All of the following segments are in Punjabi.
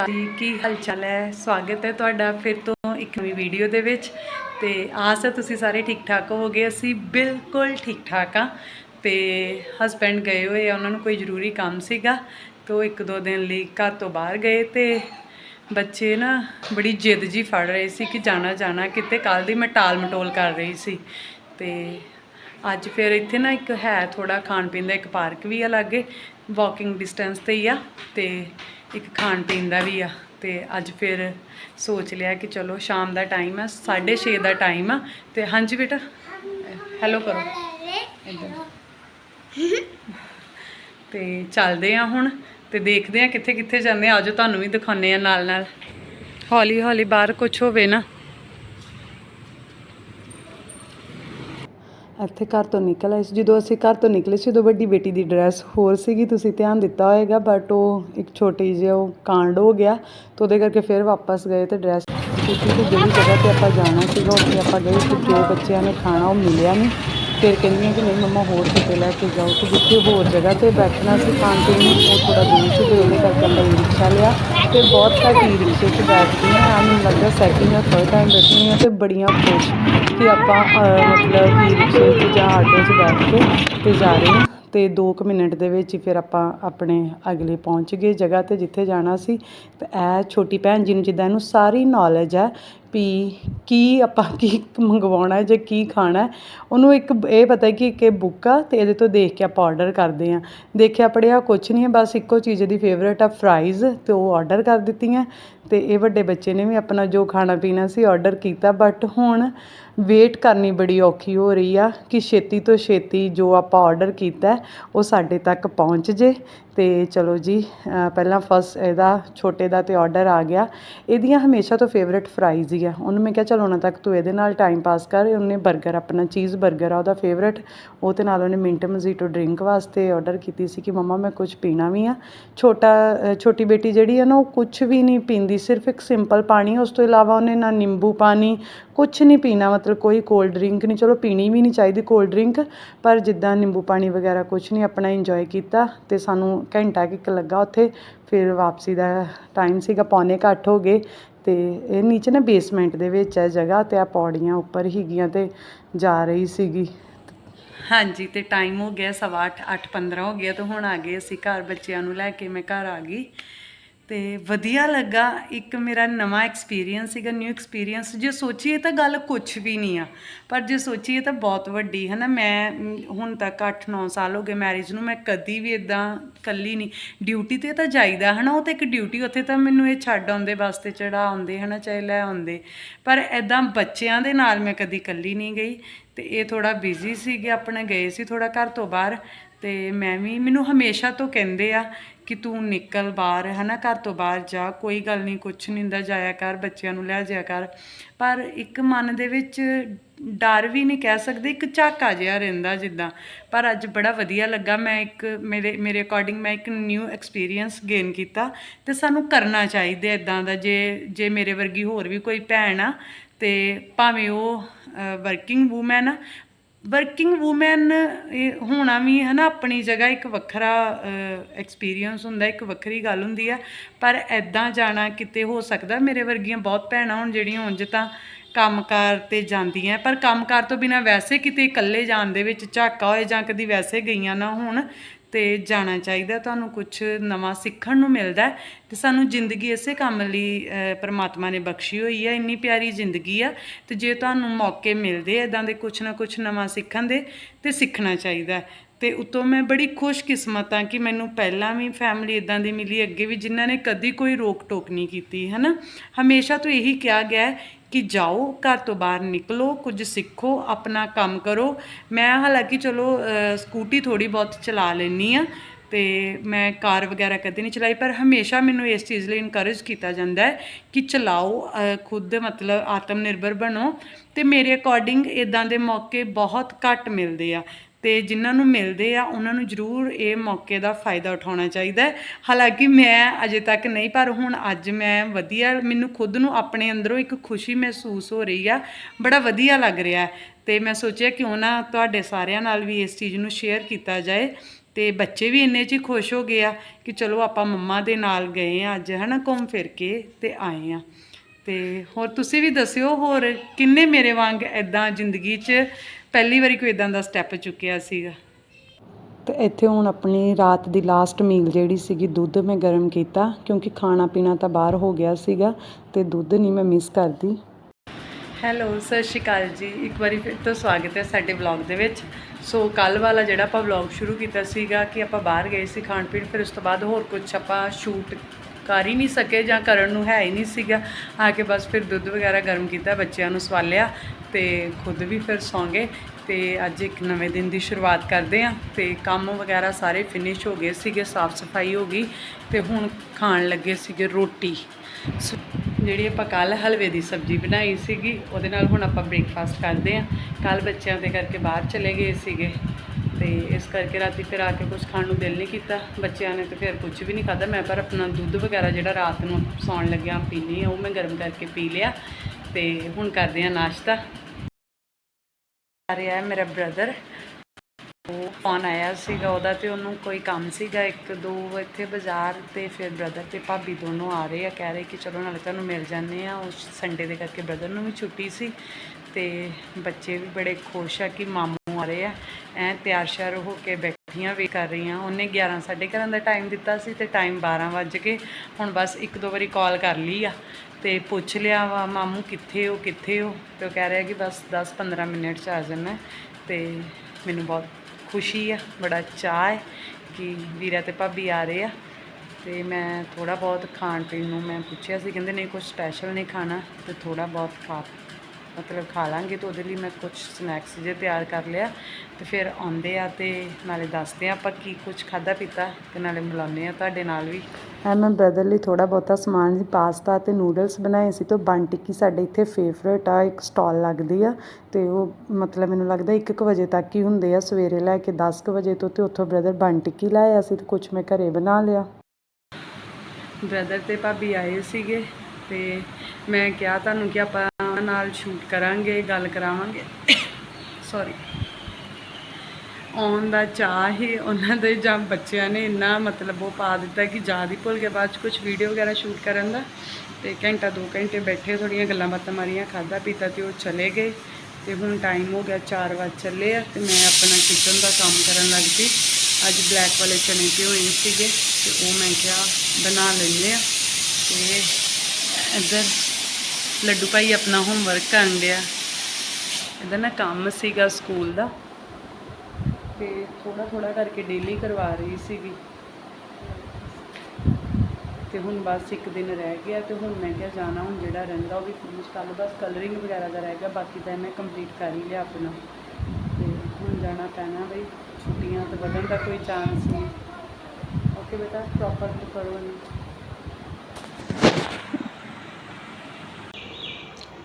ਜੀ ਕੀ ਹਾਲ ਚਾਲ ਹੈ? ਸਵਾਗਤ ਹੈ ਤੁਹਾਡਾ ਫਿਰ ਤੋਂ ਇੱਕ ਨਵੀਂ ਵੀਡੀਓ ਦੇ ਵਿੱਚ ਤੇ ਆਸ ਹੈ ਤੁਸੀਂ ਸਾਰੇ ਠੀਕ ਠਾਕ ਹੋਵੋਗੇ। ਅਸੀਂ ਬਿਲਕੁਲ ਠੀਕ ਠਾਕ ਆ ਤੇ ਹਸਬੈਂਡ ਗਏ ਹੋਏ ਆ, ਉਹਨਾਂ ਨੂੰ ਕੋਈ ਜ਼ਰੂਰੀ ਕੰਮ ਸੀਗਾ ਤੋਂ ਇੱਕ ਦੋ ਦਿਨ ਲਈ ਘਰ ਤੋਂ ਬਾਹਰ ਗਏ ਤੇ ਬੱਚੇ ਨਾ ਬੜੀ ਜਿੱਦ ਜੀ ਫੜ ਰਹੇ ਸੀ ਕਿ ਜਾਣਾ ਜਾਣਾ ਕਿਤੇ। ਕੱਲ ਦੀ ਮੈਂ ਟਾਲ ਮਟੋਲ ਕਰ ਰਹੀ ਸੀ ਤੇ ਅੱਜ ਫਿਰ ਇੱਥੇ ਨਾ ਇੱਕ ਹੈ ਥੋੜਾ ਖਾਣ ਪੀਣ ਦਾ ਇੱਕ ਪਾਰਕ ਵੀ ਆ ਲਾਗੇ ਵਾਕਿੰਗ ਡਿਸਟੈਂਸ ਤੇ ਹੀ ਆ ਤੇ ਇੱਕ ਖਾਣ ਪੀਣ ਦਾ ਵੀ ਆ ਤੇ ਅੱਜ ਫਿਰ ਸੋਚ ਲਿਆ ਕਿ ਚਲੋ ਸ਼ਾਮ ਦਾ ਟਾਈਮ ਆ 6:30 ਦਾ ਟਾਈਮ ਆ ਤੇ ਹਾਂਜੀ ਬੇਟਾ ਹੈਲੋ ਕਰੋ। ਇੱਧਰ। ਤੇ ਚੱਲਦੇ ਆ ਹੁਣ ਤੇ ਦੇਖਦੇ ਆ ਕਿੱਥੇ ਕਿੱਥੇ ਜਾਂਦੇ ਆ। ਆਜੋ ਤੁਹਾਨੂੰ ਵੀ ਦਿਖਾਉਂਦੇ ਆ ਨਾਲ ਨਾਲ ਹੌਲੀ ਹੌਲੀ ਬਾਹਰ ਕੁਝ ਹੋਵੇ ਨਾ। ਇੱਥੇ ਘਰ ਤੋਂ ਨਿਕਲ ਆਏ ਸੀ। ਜਦੋਂ ਅਸੀਂ ਘਰ ਤੋਂ ਨਿਕਲੇ ਸੀ, ਉਦੋਂ ਵੱਡੀ ਬੇਟੀ ਦੀ ਡਰੈਸ ਹੋਰ ਸੀਗੀ, ਤੁਸੀਂ ਧਿਆਨ ਦਿੱਤਾ ਹੋਏਗਾ ਬਟ ਉਹ ਇੱਕ ਛੋਟੀ ਜਿਹੀ, ਉਹ ਕਾਂਡ ਹੋ ਗਿਆ ਤਾਂ ਉਹਦੇ ਕਰਕੇ ਫਿਰ ਵਾਪਸ ਗਏ ਤੇ ਡਰੈਸ ਕਿਉਂਕਿ ਜਿਹੜੀ ਜਗ੍ਹਾ ਤੇ ਆਪਾਂ ਜਾਣਾ ਸੀਗਾ, ਉੱਥੇ ਆਪਾਂ ਗਏ ਤੇ ਜੋ ਬੱਚਿਆਂ ਨੇ ਖਾਣਾ ਉਹ ਮਿਲਿਆ ਨਹੀਂ ਫਿਰ ਕਹਿੰਦੀਆਂ ਕਿ ਨਹੀਂ ਮੰਮਾ, ਹੋਰ ਕਿਤੇ ਲੈ ਕੇ ਜਾਓ ਤੇ ਜਿੱਥੇ ਹੋਰ ਜਗ੍ਹਾ ਤੇ ਬੈਠਣਾ ਸੀ, ਖਾਣ ਪੀਣ ਨੂੰ ਉਹ ਥੋੜਾ ਦੂਰ ਸੀ ਤੇ ਉਹਦੇ ਕਰਕੇ ਆਪਾਂ ਈ ਰਿਕਸ਼ਾ ਲਿਆ। ਤੇ ਬਹੁਤ ਘੱਟ ਈ ਰਿਕਸ਼ੇ 'ਚ ਬੈਠਦੀ ਹਾਂ ਮੈਨੂੰ ਲੱਗਦਾ ਸੈਕਿੰਡ ਜਾਂ ਥਰਡ ਟਾਈਮ ਬੈਠੀ ਹਾਂ ਤੇ ਬੜੀਆਂ ਖੁਸ਼ ਕਿ ਆਪਾਂ ਮਤਲਬ ਈ ਰਿਕਸ਼ੇ 'ਚ ਜਾਂ ਆਟੋ 'ਚ ਬੈਠ ਕੇ ਅਤੇ ਜਾ ਰਹੇ ਹਾਂ। ਅਤੇ ਦੋ ਕੁ ਮਿੰਟ ਦੇ ਵਿੱਚ ਹੀ ਫਿਰ ਆਪਾਂ ਆਪਣੇ ਅਗਲੇ ਪਹੁੰਚ ਗਏ ਜਗ੍ਹਾ ਤੇ ਜਿੱਥੇ ਜਾਣਾ ਸੀ। ਤੇ ਇਹ ਛੋਟੀ ਭੈਣ ਜੀ ਨੂੰ ਜਿੱਦਾਂ ਇਹਨੂੰ ਸਾਰੀ ਨੌਲੇਜ ਹੈ ਵੀ ਕੀ ਆਪਾਂ ਕੀ ਮੰਗਵਾਉਣਾ ਜਾਂ ਕੀ ਖਾਣਾ ਉਹਨੂੰ ਇੱਕ ਇਹ ਪਤਾ ਹੈ ਕਿ ਇੱਕ ਇਹ ਬੁੱਕ ਆ ਅਤੇ ਇਹਦੇ ਤੋਂ ਦੇਖ ਕੇ ਆਪਾਂ ਆਰਡਰ ਕਰਦੇ ਹਾਂ। ਦੇਖਿਆ ਪੜਿਆ ਕੁਛ ਨਹੀਂ ਹੈ, ਬਸ ਇੱਕੋ ਚੀਜ਼ ਦੀ ਫੇਵਰੇਟ ਆ ਫਰਾਈਜ਼ ਅਤੇ ਉਹ ਆਰਡਰ ਕਰ ਦਿੱਤੀਆਂ। ਅਤੇ ਇਹ ਵੱਡੇ ਬੱਚੇ ਨੇ ਵੀ ਆਪਣਾ ਜੋ ਖਾਣਾ ਪੀਣਾ ਸੀ ਔਡਰ ਕੀਤਾ ਬਟ ਹੁਣ ਵੇਟ ਕਰਨੀ ਬੜੀ ਔਖੀ ਹੋ ਰਹੀ ਆ ਕਿ ਛੇਤੀ ਤੋਂ ਛੇਤੀ ਜੋ ਆਪਾਂ ਔਡਰ ਕੀਤਾ, ਉਹ ਸਾਡੇ ਤੱਕ ਪਹੁੰਚ ਜੇ। ਤੇ ਚਲੋ ਜੀ ਪਹਿਲਾਂ ਫਸਟ ਇਹਦਾ ਛੋਟੇ ਦਾ ਤੇ ਆਰਡਰ ਆ ਗਿਆ। ਇਹਦੀਆਂ ਹਮੇਸ਼ਾ ਤੋਂ ਫੇਵਰੇਟ ਫਰਾਈਜ਼ ਹੀ ਆ। ਉਹਨੂੰ ਮੈਂ ਕਿਹਾ ਚਲ ਉਹਨਾਂ ਤੱਕ ਤੂੰ ਇਹਦੇ ਨਾਲ ਟਾਈਮ ਪਾਸ ਕਰ, ਉਹਨੇ 버ਗਰ ਆਪਣਾ ਚੀਜ਼ 버ਗਰ ਆ, ਉਹਦਾ ਫੇਵਰੇਟ ਉਹ ਤੇ ਨਾਲ ਉਹਨੇ ਮਿੰਟ ਮਜ਼ੀਟੋ ਡਰਿੰਕ ਵਾਸਤੇ ਆਰਡਰ ਕੀਤੀ ਸੀ ਕਿ ਮਮਾ ਮੈਂ ਕੁਝ ਪੀਣਾ ਵੀ ਆ। ਛੋਟਾ ਛੋਟੀ ਬੇਟੀ ਜਿਹੜੀ ਆ ਨਾ, ਉਹ ਕੁਝ ਵੀ ਨਹੀਂ ਪੀਂਦੀ, ਸਿਰਫ ਇੱਕ ਸਿੰਪਲ ਪਾਣੀ, ਉਸ ਤੋਂ ਇਲਾਵਾ ਉਹਨੇ ਨਾ ਨਿੰਬੂ ਪਾਣੀ ਕੁਝ ਨਹੀਂ ਪੀਣਾ, ਮਤਲਬ ਕੋਈ ਕੋਲਡ ਡਰਿੰਕ ਨਹੀਂ। ਚਲੋ ਪੀਣੀ ਵੀ ਨਹੀਂ ਚਾਹੀਦੀ ਕੋਲਡ ਡਰਿੰਕ ਪਰ ਜਿੱਦਾਂ ਨਿੰਬੂ ਪਾਣੀ ਵਗੈਰਾ ਕੁਝ ਨਹੀਂ, ਆਪਣਾ ਇੰਜੋਏ ਕੀਤਾ ਤੇ ਸਾਨੂੰ ਘੰਟਾ ਕੁ ਇੱਕ ਲੱਗਾ ਉੱਥੇ, ਫਿਰ ਵਾਪਸੀ ਦਾ ਟਾਈਮ ਸੀਗਾ ਪੌਣੇ ਕੁ ਅੱਠ ਹੋ ਗਏ ਅਤੇ ਇਹ ਨੀਚੇ ਨਾ ਬੇਸਮੈਂਟ ਦੇ ਵਿੱਚ ਹੈ ਜਗ੍ਹਾ ਅਤੇ ਆ ਪੌੜੀਆਂ ਉੱਪਰ ਸੀਗੀਆਂ ਅਤੇ ਜਾ ਰਹੀ ਸੀਗੀ। ਹਾਂਜੀ, ਤੇ ਟਾਈਮ ਹੋ ਗਿਆ ਸਵਾ ਅੱਠ ਅੱਠ 15 ਹੋ ਗਿਆ ਤੇ ਹੁਣ ਆ ਗਏ ਅਸੀਂ ਘਰ ਬੱਚਿਆਂ ਨੂੰ ਲੈ ਕੇ ਮੈਂ ਘਰ ਆ ਗਈ। ਤੇ ਵਧੀਆ ਲੱਗਾ। ਇੱਕ ਮੇਰਾ ਨਵਾਂ ਐਕਸਪੀਰੀਅੰਸ ਸੀਗਾ ਨਿਊ ਐਕਸਪੀਰੀਅੰਸ ਜੇ ਸੋਚੀਏ ਤਾਂ ਗੱਲ ਕੁਝ ਵੀ ਨਹੀਂ ਆ, ਪਰ ਜੇ ਸੋਚੀਏ ਤਾਂ ਬਹੁਤ ਵੱਡੀ ਹੈ ਨਾ ਮੈਂ ਹੁਣ ਤੱਕ 8-9 ਸਾਲ ਹੋ ਗਏ ਮੈਰਿਜ ਨੂੰ, ਮੈਂ ਕਦੀ ਵੀ ਇਦਾਂ ਕੱਲੀ ਨਹੀਂ। ਡਿਊਟੀ ਤੇ ਤਾਂ ਜਾਈਦਾ ਹੈ ਨਾ ਉਹ ਤਾਂ ਇੱਕ ਡਿਊਟੀ ਉੱਥੇ ਤਾਂ ਮੈਨੂੰ ਇਹ ਛੱਡ ਆਉਂਦੇ ਵਾਸਤੇ ਤੇ ਚੜਾ ਆਉਂਦੇ ਨਾ ਚਾਹੇ ਲੈ ਆਉਂਦੇ। ਪਰ ਐਦਾਂ ਬੱਚਿਆਂ ਦੇ ਨਾਲ ਮੈਂ ਕਦੀ ਕੱਲੀ ਨਹੀਂ ਗਈ ਤੇ ਇਹ ਥੋੜਾ ਬਿਜ਼ੀ ਸੀਗੇ, ਆਪਣੇ ਗਏ ਸੀ ਥੋੜਾ ਘਰ ਤੋਂ ਬਾਹਰ ਤੇ ਮੈਂ ਵੀ, ਮੈਨੂੰ ਹਮੇਸ਼ਾ ਤੋਂ ਕਹਿੰਦੇ ਆ ਕਿ ਤੂੰ ਨਿਕਲ ਬਾਹਰ, ਹਨਾ, ਘਰ ਤੋਂ ਬਾਹਰ ਜਾ, ਕੋਈ ਗੱਲ ਨਹੀਂ, ਕੁਛ ਨਹੀਂ ਹੁੰਦਾ, ਜਾਇਆ ਕਰ, ਬੱਚਿਆਂ ਨੂੰ ਲੈ ਜਾਇਆ ਕਰ। ਪਰ ਇੱਕ ਮਨ ਦੇ ਵਿੱਚ ਡਰ ਵੀ ਨਹੀਂ ਕਹਿ ਸਕਦੇ, ਇੱਕ ਝਾਕਾ ਜਿਹਾ ਰਹਿੰਦਾ ਜਿੱਦਾਂ। ਪਰ ਅੱਜ ਬੜਾ ਵਧੀਆ ਲੱਗਾ, ਮੈਂ ਇੱਕ ਮੇਰੇ ਮੇਰੇ ਅਕੋਰਡਿੰਗ ਮੈਂ ਇੱਕ ਨਿਊ ਐਕਸਪੀਰੀਅੰਸ ਗੇਨ ਕੀਤਾ ਤੇ ਸਾਨੂੰ ਕਰਨਾ ਚਾਹੀਦਾ ਇਦਾਂ ਦਾ, ਜੇ ਜੇ ਮੇਰੇ ਵਰਗੀ ਹੋਰ ਵੀ ਕੋਈ ਭੈਣ ਆ ਤੇ ਭਾਵੇਂ ਉਹ ਵਰਕਿੰਗ ਵੂਮਨ ਆ ਵਰਕਿੰਗ ਵੂਮਨ ਹੋਣਾ ਵੀ ਹੈ ਨਾ ਆਪਣੀ ਜਗ੍ਹਾ ਇੱਕ ਵੱਖਰਾ ਐਕਸਪੀਰੀਅੰਸ ਹੁੰਦਾ, ਇੱਕ ਵੱਖਰੀ ਗੱਲ ਹੁੰਦੀ ਆ। ਪਰ ਐਦਾਂ ਜਾਣਾ ਕਿਤੇ ਹੋ ਸਕਦਾ, ਮੇਰੇ ਵਰਗੀਆਂ ਬਹੁਤ ਭੈਣਾਂ ਹੁਣ ਜਿਹੜੀਆਂ ਉਂਝ ਤਾਂ ਕੰਮਕਾਰ ਤੇ ਜਾਂਦੀਆਂ। ਪਰ ਕੰਮਕਾਰ ਤੋਂ ਬਿਨਾ ਵੈਸੇ ਕਿਤੇ ਇਕੱਲੇ ਜਾਣ ਦੇ ਵਿੱਚ ਝਾਕਾ ਹੋਏ ਜਾਂ ਕਦੀ ਵੈਸੇ ਗਈਆਂ ਨਾ ਹੋਣ ਤੇ ਜਾਣਾ ਚਾਹੀਦਾ ਤੁਹਾਨੂੰ ਕੁਝ ਨਵਾਂ ਸਿੱਖਣ ਨੂੰ ਮਿਲਦਾ ਹੈ ਤੇ ਸਾਨੂੰ ਜ਼ਿੰਦਗੀ ਇਸੇ ਕੰਮ ਲਈ ਅਹ, ਪ੍ਰਮਾਤਮਾ ਨੇ ਬਖਸ਼ੀ ਹੋਈ ਹੈ ਇੰਨੀ ਪਿਆਰੀ ਜ਼ਿੰਦਗੀ ਆ ਤੇ ਜੇ ਤੁਹਾਨੂੰ ਮੌਕੇ ਮਿਲਦੇ ਆ ਦੇ ਕੁਝ ਨਾ ਕੁਝ ਨਵਾਂ ਸਿੱਖਣ ਦੇ ਤੇ ਸਿੱਖਣਾ ਚਾਹੀਦਾ ਹੈ। ਤੇ ਉਤੋਂ ਮੈਂ ਬੜੀ ਖੁਸ਼ਕਿਸਮਤ ਹਾਂ ਕਿ ਮੈਨੂੰ ਪਹਿਲਾਂ ਵੀ ਫੈਮਿਲੀ ਇਦਾਂ ਦੀ ਮਿਲੀ ਅੱਗੇ ਵੀ ਜਿਨ੍ਹਾਂ ਨੇ ਕਦੀ ਕੋਈ ਰੋਕ ਟੋਕ ਨਹੀਂ ਕੀਤੀ ਹੈ ਨਾ ਹਮੇਸ਼ਾ ਤੋਂ ਇਹੀ ਕਿਹਾ ਗਿਆ ਕਿ ਜਾਓ, ਘਰ ਤੋਂ ਬਾਹਰ ਨਿਕਲੋ, ਕੁਝ ਸਿੱਖੋ, ਆਪਣਾ ਕੰਮ ਕਰੋ। ਮੈਂ ਹਾਲਾਂਕਿ ਚਲੋ ਸਕੂਟੀ ਥੋੜੀ ਬਹੁਤ ਚਲਾ ਲੈਂਦੀ ਆ ਤੇ ਮੈਂ ਕਾਰ ਵਗੈਰਾ ਕਦੇ ਨਹੀਂ ਚਲਾਈ, ਪਰ ਹਮੇਸ਼ਾ ਮੈਨੂੰ ਇਸ ਚੀਜ਼ ਲਈ ਇਨਕਰੇਜ ਕੀਤਾ ਜਾਂਦਾ ਹੈ ਕਿ ਚਲਾਓ ਖੁਦ ਮਤਲਬ ਆਤਮ ਨਿਰਭਰ ਬਣੋ ਤੇ ਮੇਰੇ ਅਕੋਰਡਿੰਗ ਇਦਾਂ ਦੇ ਮੌਕੇ ਬਹੁਤ ਘੱਟ ਮਿਲਦੇ ਆ। ਤੇ ਜਿਨ੍ਹਾਂ ਨੂੰ ਮਿਲਦੇ ਆ, ਉਹਨਾਂ ਨੂੰ ਜ਼ਰੂਰ ਇਹ ਮੌਕੇ ਦਾ ਫਾਇਦਾ ਉਠਾਉਣਾ ਚਾਹੀਦਾ ਹੈ। ਹਾਲਾਂਕਿ ਮੈਂ ਅਜੇ ਤੱਕ ਨਹੀਂ, ਪਰ ਹੁਣ ਅੱਜ ਮੈਂ ਵਧੀਆ, ਮੈਨੂੰ ਖੁਦ ਨੂੰ ਆਪਣੇ ਅੰਦਰੋਂ ਇੱਕ ਖੁਸ਼ੀ ਮਹਿਸੂਸ ਹੋ ਰਹੀ ਆ। ਬੜਾ ਵਧੀਆ ਲੱਗ ਰਿਹਾ ਹੈ ਤੇ ਮੈਂ ਸੋਚਿਆ ਕਿਉਂ ਨਾ ਤੁਹਾਡੇ ਸਾਰਿਆਂ ਨਾਲ ਵੀ ਇਸ ਚੀਜ਼ ਨੂੰ ਸ਼ੇਅਰ ਕੀਤਾ ਜਾਏ ਤੇ ਬੱਚੇ ਵੀ ਇੰਨੇ 'ਚ ਹੀ ਖੁਸ਼ ਹੋ ਗਏ ਆ ਕਿ ਚਲੋ ਆਪਾਂ ਮੰਮਾ ਦੇ ਨਾਲ ਗਏ ਆ ਅੱਜ, ਹਨਾ, ਘੁੰਮ ਫਿਰ ਕੇ ਤੇ ਆਏ ਆ। ਤੇ ਹੋਰ ਤੁਸੀਂ ਵੀ ਦੱਸਿਓ, ਹੋਰ ਕਿੰਨੇ ਮੇਰੇ ਵਾਂਗ ਐਦਾਂ ਜ਼ਿੰਦਗੀ 'ਚ ਪਹਿਲੀ ਵਾਰੀ ਕੋਈ ਇਦਾਂ ਦਾ ਸਟੈਪ ਚੁੱਕਿਆ ਸੀਗਾ। ਤੇ ਇੱਥੇ ਹੁਣ ਆਪਣੀ ਰਾਤ ਦੀ ਲਾਸਟ ਮੀਲ ਜਿਹੜੀ ਸੀਗੀ ਦੁੱਧ ਮੈਂ ਗਰਮ ਕੀਤਾ ਕਿਉਂਕਿ ਖਾਣਾ ਪੀਣਾ ਤਾਂ ਬਾਹਰ ਹੋ ਗਿਆ ਸੀਗਾ ਤੇ ਦੁੱਧ ਨਹੀਂ ਮੈਂ ਮਿਸ ਕਰਦੀ। ਹੈਲੋ ਸਤਿ ਸ਼੍ਰੀ ਅਕਾਲ ਜੀ। ਇੱਕ ਵਾਰੀ ਫਿਰ ਤੋਂ ਸਵਾਗਤ ਹੈ ਸਾਡੇ ਵਲੌਗ ਦੇ ਵਿੱਚ। ਸੋ ਕੱਲ ਵਾਲਾ ਜਿਹੜਾ ਆਪਾਂ ਵਲੌਗ ਸ਼ੁਰੂ ਕੀਤਾ ਸੀਗਾ ਕਿ ਆਪਾਂ ਬਾਹਰ ਗਏ ਸੀ ਖਾਣ ਪੀਣ ਫਿਰ ਉਸ ਤੋਂ ਬਾਅਦ ਹੋਰ ਕੁਝ ਆਪਾਂ ਸ਼ੂਟ ਕਰ ਹੀ ਨਹੀਂ ਸਕੇ ਜਾਂ ਕਰਨ ਨੂੰ ਹੈ ਹੀ ਨਹੀਂ ਸੀਗਾ। ਆ ਕੇ ਬਸ ਫਿਰ ਦੁੱਧ ਵਗੈਰਾ ਗਰਮ ਕੀਤਾ ਬੱਚਿਆਂ ਨੂੰ ਸਵਾਲਿਆ। ਤੇ ਖੁਦ ਵੀ ਫਿਰ ਸੌਂ ਗਏ ਤੇ ਅੱਜ ਇੱਕ ਨਵੇਂ ਦਿਨ ਦੀ ਸ਼ੁਰੂਆਤ ਕਰਦੇ ਆਂ ਤੇ ਕੰਮ ਵਗੈਰਾ ਸਾਰੇ ਫਿਨਿਸ਼ ਹੋ ਗਏ ਸੀਗੇ, ਸਾਫ਼ ਸਫ਼ਾਈ ਹੋ ਗਈ ਤੇ ਹੁਣ ਖਾਣ ਲੱਗੇ ਸੀਗੇ ਰੋਟੀ। ਸੋ ਜਿਹੜੀ ਆਪਾਂ ਕੱਲ ਹਲਵੇ ਦੀ ਸਬਜ਼ੀ ਬਣਾਈ ਸੀਗੀ, ਉਹਦੇ ਨਾਲ ਹੁਣ ਆਪਾਂ ਬ੍ਰੇਕਫਾਸਟ ਕਰਦੇ ਆਂ ਕੱਲ ਬੱਚਿਆਂ ਦੇ ਕਰਕੇ ਬਾਹਰ ਚਲੇ ਗਏ ਸੀਗੇ ਤੇ ਇਸ ਕਰਕੇ ਰਾਤੀ ਫਿਰ ਆ ਕੇ ਕੁਝ ਖਾਣ ਨੂੰ ਦਿਲ ਨਹੀਂ ਕੀਤਾ। ਬੱਚਿਆਂ ਨੇ ਤੇ ਫਿਰ ਕੁਝ ਵੀ ਨਹੀਂ ਖਾਧਾ। ਮੈਂ ਪਰ ਆਪਣਾ ਦੁੱਧ ਵਗੈਰਾ ਜਿਹੜਾ ਰਾਤ ਨੂੰ ਸੌਣ ਲੱਗਿਆ ਪੀਣੀ ਉਹ ਮੈਂ ਗਰਮ ਕਰਕੇ ਪੀ ਲਿਆ। ਤੇ ਹੁਣ ਕਰਦੇ ਆ ਨਾਸ਼ਤਾ। ਆ ਰਿਹਾ ਮੇਰਾ ਬ੍ਰਦਰ ਉਹ ਫੋਨ ਆਇਆ ਸੀਗਾ ਉਹਦਾ ਤੇ ਉਹਨੂੰ ਕੋਈ ਕੰਮ ਸੀਗਾ, ਇੱਕ ਦੋ ਇੱਥੇ ਬਾਜ਼ਾਰ ਤੇ ਫਿਰ ਬ੍ਰਦਰ ਤੇ ਭਾਬੀ ਦੋਨੋਂ ਆ ਰਹੇ ਆ, ਕਹਿ ਰਹੇ ਕਿ ਚਲੋ ਨਾਲੇ ਤੁਹਾਨੂੰ ਮਿਲ ਜਾਂਦੇ ਆ ਉਸ ਸੰਡੇ ਦੇ ਕਰਕੇ ਬ੍ਰਦਰ ਨੂੰ ਵੀ ਛੁੱਟੀ ਸੀ ਤੇ ਬੱਚੇ ਵੀ ਬੜੇ ਖੁਸ਼ ਆ ਕਿ ਮਾਮੂ ਆ ਰਹੇ ਆ। ਐ ਤਿਆਰ ਸ਼ਿਆਰ ਹੋ ਕੇ ਬੈਠੀਆਂ ਵੀ ਕਰ ਰਹੀਆਂ। ਉਹਨੇ 11 ਸਾਢੇ ਘਰਾਂ ਦਾ ਟਾਈਮ ਦਿੱਤਾ ਸੀ ਤੇ ਟਾਈਮ 12 ਵੱਜ ਕੇ ਹੁਣ ਬਸ ਇੱਕ ਦੋ ਵਾਰੀ ਕਾਲ ਕਰ ਲਈ ਆ ਤੇ ਪੁੱਛ ਲਿਆ ਵਾ, ਮਾਮੂ, ਕਿੱਥੇ ਹੋ ਕਿੱਥੇ ਹੋ? ਤੇ ਉਹ ਕਹਿ ਰਿਹਾ ਕਿ ਬਸ 10 15 ਮਿੰਟ ਚ ਆ ਜਾਣਾ ਤੇ ਮੈਨੂੰ ਬਹੁਤ ਖੁਸ਼ੀ ਆ, ਬੜਾ ਚਾਹ ਹੈ ਕਿ ਵੀਰਾ ਤੇ ਭਾਬੀ ਆ ਰਹੇ ਆ ਤੇ ਮੈਂ ਥੋੜਾ ਬਹੁਤ ਖਾਣ ਪੀਣ ਨੂੰ ਮੈਂ ਪੁੱਛਿਆ ਸੀ, ਕਹਿੰਦੇ ਨਹੀਂ ਕੁਝ ਸਪੈਸ਼ਲ ਨਹੀਂ ਖਾਣਾ ਤੇ ਥੋੜਾ ਬਹੁਤ ਖਾ ਮਤਲਬ ਖਾ ਲਾਂਗੇ ਤੇ ਉਹਦੇ ਲਈ ਮੈਂ ਕੁਝ ਸਨੈਕਸ ਜੇ ਤਿਆਰ ਕਰ ਲਿਆ ਤੇ ਫਿਰ ਆਉਂਦੇ ਆ ਤੇ ਨਾਲੇ ਦੱਸਦੇ ਆ ਆਪਾਂ ਕੀ ਕੁਝ ਖਾਦਾ ਪੀਤਾ ਤੇ ਨਾਲੇ ਮਿਲਾਉਂਦੇ ਆ ਤੁਹਾਡੇ ਨਾਲ ਵੀ। ਐ ਮੈਂ ਬ੍ਰਦਰ ਲਈ ਥੋੜਾ ਬਹੁਤਾ ਸਮਾਨ ਸੀ ਪਾਸਤਾ ਤੇ ਨੂਡਲਸ ਬਣਾਏ ਸੀ ਤੇ ਬਨ ਟਿੱਕੀ ਸਾਡੇ ਇੱਥੇ ਫੇਵਰੇਟ ਆ ਇੱਕ ਸਟਾਲ ਲੱਗਦੀ ਆ ਤੇ ਉਹ ਮਤਲਬ ਮੈਨੂੰ ਲੱਗਦਾ 1:00 ਵਜੇ ਤੱਕ ਹੀ ਹੁੰਦੇ ਆ ਸਵੇਰੇ ਲੈ ਕੇ 10:00 ਵਜੇ ਤੋਂ ਤੇ ਉੱਥੋਂ ਬ੍ਰਦਰ ਬਨ ਟਿੱਕੀ ਲਾਇਆ ਸੀ ਤੇ ਕੁਝ ਮੈਂ ਘਰੇ ਬਣਾ ਲਿਆ। ਬ੍ਰਦਰ ਤੇ ਭਾਬੀ ਆਏ ਸੀਗੇ ਤੇ ਮੈਂ ਕਿਹਾ ਤੁਹਾਨੂੰ ਕਿ ਆਪਾਂ ਉਹਨਾਂ ਨਾਲ ਸ਼ੂਟ ਕਰਾਂਗੇ, ਗੱਲ ਕਰਾਵਾਂਗੇ। ਸੌਰੀ ਆਉਣ ਦਾ ਚਾਹ ਹੀ ਉਹਨਾਂ ਦੇ ਜਾਂ ਬੱਚਿਆਂ ਨੇ ਇੰਨਾ ਮਤਲਬ ਉਹ ਪਾ ਦਿੱਤਾ ਕਿ ਯਾਦ ਹੀ ਭੁੱਲ ਗਿਆ ਬਾਅਦ ਚ ਕੁਝ ਵੀਡੀਓ ਵਗੈਰਾ ਸ਼ੂਟ ਕਰਨ ਦਾ। ਤੇ ਘੰਟਾ, ਦੋ ਘੰਟੇ ਬੈਠੇ ਥੋੜੀਆਂ ਗੱਲਾਂ ਬਾਤਾਂ ਮਾਰੀਆਂ ਖਾਦਾ ਪੀਤਾ ਤੇ ਉਹ ਚਲੇ ਗਏ। ਤੇ ਹੁਣ ਟਾਈਮ ਹੋ ਗਿਆ 4 ਵਜੇ ਚੱਲੇ ਆ ਤੇ ਮੈਂ ਆਪਣਾ ਕਿਚਨ ਦਾ ਕੰਮ ਕਰਨ ਲੱਗ ਪਈ। ਅੱਜ ਬਲੈਕ ਵਾਲੇ ਚਨੇ ਭਿਓਏ ਸੀਗੇ ਤੇ ਉਹ ਮੈਂ ਕਿਹਾ ਬਣਾ ਲੈਂਦੇ ਆ। ਤੇ ਇੱਧਰ ਲੱਡੂ ਭਾਈ ਆਪਣਾ ਹੋਮਵਰਕ ਕਰਨ ਡਿਆ। ਇਹਦਾ ਨਾ ਕੰਮ ਸੀਗਾ ਸਕੂਲ ਦਾ। ਤੇ ਥੋੜਾ ਥੋੜਾ ਕਰਕੇ ਡੇਲੀ ਕਰਵਾ ਰਹੀ ਸੀਗੀ। ਤੇ ਹੁਣ ਬਸ ਇੱਕ ਦਿਨ ਰਹਿ ਗਿਆ ਤੇ ਹੁਣ ਮੈਂ ਕਿਹਾ ਜਾਣਾ, ਹੁਣ ਜਿਹੜਾ ਰਹਿੰਦਾ ਉਹ ਵੀ ਫਿਨਿਸ਼ ਕਰ ਲਓ ਬਸ ਕਲਰਿੰਗ ਵਗੈਰਾ ਦਾ ਰਹਿ ਗਿਆ, ਬਾਕੀ ਤਾਂ ਮੈਂ ਕੰਪਲੀਟ ਕਰ ਹੀ ਲਿਆ ਆਪਣਾ। ਤੇ ਹੁਣ ਜਾਣਾ ਪੈਣਾ ਬਈ, ਛੁੱਟੀਆਂ ਤੇ ਵਧਣ ਦਾ ਕੋਈ ਚਾਂਸ ਨਹੀਂ। ਓਕੇ ਬੇਟਾ ਪ੍ਰੋਪਰ ਕਰੋ। ਇਹਨੂੰ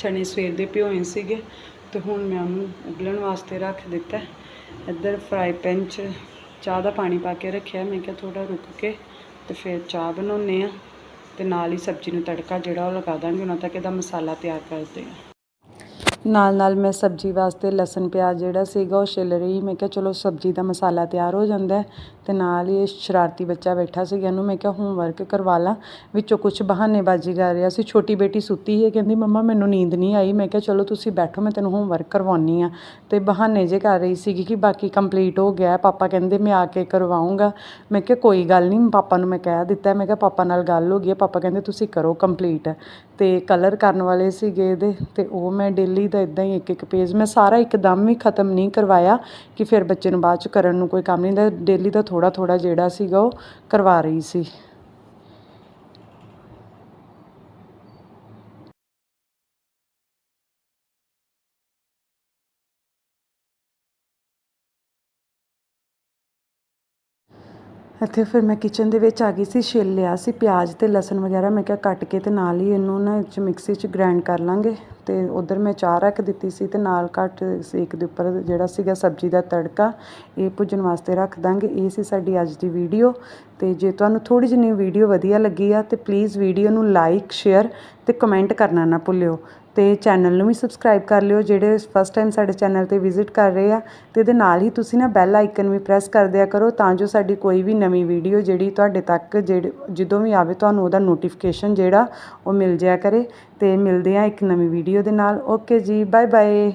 ਚਨੇ ਸਵੇਰ ਦੇ ਭਿਓਏ ਸੀਗੇ ਤੇ ਹੁਣ ਮੈਂ ਉਹਨੂੰ ਉਬਲਣ ਵਾਸਤੇ ਰੱਖ ਦਿੱਤਾ। ਇੱਧਰ ਫਰਾਈ ਪੈਨ 'ਚ ਚਾਹ ਦਾ ਪਾਣੀ ਪਾ ਕੇ ਰੱਖਿਆ। ਮੈਂ ਕਿਹਾ ਥੋੜਾ ਰੁਕ ਕੇ ਤੇ ਫਿਰ ਚਾਹ ਬਣਾਉਨੇ ਆ ਤੇ ਨਾਲ ਹੀ ਸਬਜ਼ੀ ਨੂੰ ਤੜਕਾ ਜਿਹੜਾ ਉਹ ਲਗਾ ਦਾਂਗੇ। ਉਹਨਾਂ ਤੱਕ ਇਹਦਾ ਮਸਾਲਾ ਤਿਆਰ ਕਰਦੇ ਆ ਨਾਲ ਨਾਲ ਮੈਂ ਸਬਜ਼ੀ ਵਾਸਤੇ ਲਸਣ, ਪਿਆਜ਼ ਜਿਹੜਾ ਸੀਗਾ ਉਹ ਛਿੱਲ ਰਹੀ। ਮੈਂ ਕਿਹਾ, ਚਲੋ, ਸਬਜ਼ੀ ਦਾ ਮਸਾਲਾ ਤਿਆਰ ਹੋ ਜਾਂਦਾ ਅਤੇ ਨਾਲ ਹੀ ਇਹ ਸ਼ਰਾਰਤੀ ਬੱਚਾ ਬੈਠਾ ਸੀਗਾ ਇਹਨੂੰ। ਮੈਂ ਕਿਹਾ ਹੋਮਵਰਕ ਕਰਵਾ ਲਾਂ। ਵਿੱਚੋਂ ਕੁਛ ਬਹਾਨੇਬਾਜ਼ੀ ਕਰ ਰਿਹਾ ਸੀ। ਛੋਟੀ ਬੇਟੀ ਸੁੱਤੀ ਹੈ ਕਹਿੰਦੀ, ਮੰਮਾ, ਮੈਨੂੰ ਨੀਂਦ ਨਹੀਂ ਆਈ। ਮੈਂ ਕਿਹਾ, ਚਲੋ, ਤੁਸੀਂ ਬੈਠੋ, ਮੈਂ ਤੈਨੂੰ ਹੋਮਵਰਕ ਕਰਵਾਉਣੀ ਆ ਤੇ ਬਹਾਨੇ ਜੇ ਕਰ ਰਹੀ ਸੀਗੀ ਕਿ ਬਾਕੀ ਕੰਪਲੀਟ ਹੋ ਗਿਆ। ਪਾਪਾ ਕਹਿੰਦੇ, ਮੈਂ ਆ ਕੇ ਕਰਵਾਉਂਗਾ। ਮੈਂ ਕਿਹਾ, ਕੋਈ ਗੱਲ ਨਹੀਂ, ਪਾਪਾ ਨੂੰ ਮੈਂ ਕਹਿ ਦਿੱਤਾ ਮੈਂ ਕਿਹਾ, ਪਾਪਾ ਨਾਲ ਗੱਲ ਹੋ ਗਈ ਹੈ। ਪਾਪਾ ਕਹਿੰਦੇ, ਤੁਸੀਂ ਕਰੋ ਕੰਪਲੀਟ ਤੇ ਕਲਰ ਕਰਨ ਵਾਲੇ ਸੀਗੇ ਇਹਦੇ। ਤੇ ਉਹ ਮੈਂ ਡੇਲੀ ਦਾ ਇਦਾਂ ਹੀ ਇੱਕ ਇੱਕ ਪੇਜ ਮੈਂ ਸਾਰਾ ਇੱਕਦਮ ਹੀ ਖਤਮ ਨਹੀਂ ਕਰਵਾਇਆ ਕਿ ਫਿਰ ਬੱਚੇ ਨੂੰ ਬਾਅਦ ਚ ਕਰਨ ਨੂੰ ਕੋਈ ਕੰਮ ਨਹੀਂ। ਦਾ ਡੇਲੀ ਦਾ ਥੋੜ੍ਹਾ ਥੋੜ੍ਹਾ ਜਿਹੜਾ ਸੀਗਾ ਉਹ ਕਰਵਾ ਰਹੀ ਸੀ। ਇੱਥੇ ਫਿਰ ਮੈਂ ਕਿਚਨ ਦੇ ਵਿੱਚ ਆ ਗਈ ਸੀ, ਛਿੱਲ ਲਿਆ ਸੀ ਪਿਆਜ਼ ਤੇ ਲਸਣ ਵਗੈਰਾ, ਮੈਂ ਕਿਹਾ ਕੱਟ ਕੇ ਤੇ ਨਾਲ ਹੀ ਇਹਨੂੰ ਨਾ 'ਚ ਮਿਕਸੀ 'ਚ ਗ੍ਰਾਈਂਡ ਕਰ ਲਾਂਗੇ ਤੇ ਉਧਰ ਮੈਂ ਚਾਹ ਰੱਖ ਦਿੱਤੀ ਸੀ ਤੇ ਨਾਲ ਘੱਟ ਸੇਕ ਦੇ ਉੱਪਰ ਜਿਹੜਾ ਸੀਗਾ ਸਬਜ਼ੀ ਦਾ ਤੜਕਾ, ਇਹ ਭੁੱਜਣ ਵਾਸਤੇ ਰੱਖ ਦਾਂਗੇ। ਇਹ ਸੀ ਸਾਡੀ ਅੱਜ ਦੀ ਵੀਡੀਓ ਤੇ ਜੇ ਤੁਹਾਨੂੰ ਥੋੜੀ ਜਿਹੀ ਵੀਡੀਓ ਵਧੀਆ ਲੱਗੀ ਆ ਤੇ ਪਲੀਜ਼ ਵੀਡੀਓ ਨੂੰ ਲਾਈਕ ਸ਼ੇਅਰ ਤੇ ਕਮੈਂਟ ਕਰਨਾ ਨਾ ਭੁੱਲਿਓ। ਅਤੇ ਚੈਨਲ ਨੂੰ ਵੀ ਸਬਸਕ੍ਰਾਈਬ ਕਰ ਲਿਓ, ਜਿਹੜੇ ਫਸਟ ਟਾਈਮ ਸਾਡੇ ਚੈਨਲ ਤੇ ਵਿਜ਼ਿਟ ਕਰ ਰਹੇ ਆ ਅਤੇ ਇਹਦੇ ਨਾਲ ਹੀ ਤੁਸੀਂ ਨਾ ਬੈਲ ਆਈਕਨ ਵੀ ਪ੍ਰੈਸ ਕਰ ਦਿਆ ਕਰੋ, ਤਾਂ ਜੋ ਸਾਡੀ ਕੋਈ ਵੀ ਨਵੀਂ ਵੀਡੀਓ ਜਿਹੜੀ ਤੁਹਾਡੇ ਤੱਕ ਜਿਹੜੇ, ਜਦੋਂ ਵੀ ਆਵੇ, ਤੁਹਾਨੂੰ ਉਹਦਾ ਨੋਟੀਫਿਕੇਸ਼ਨ ਜਿਹੜਾ ਉਹ ਮਿਲ ਜਾਇਆ ਕਰੇ ਅਤੇ ਮਿਲਦੇ ਹਾਂ ਇੱਕ ਨਵੀਂ ਵੀਡੀਓ ਦੇ ਨਾਲ। ਓਕੇ ਜੀ ਬਾਏ ਬਾਏ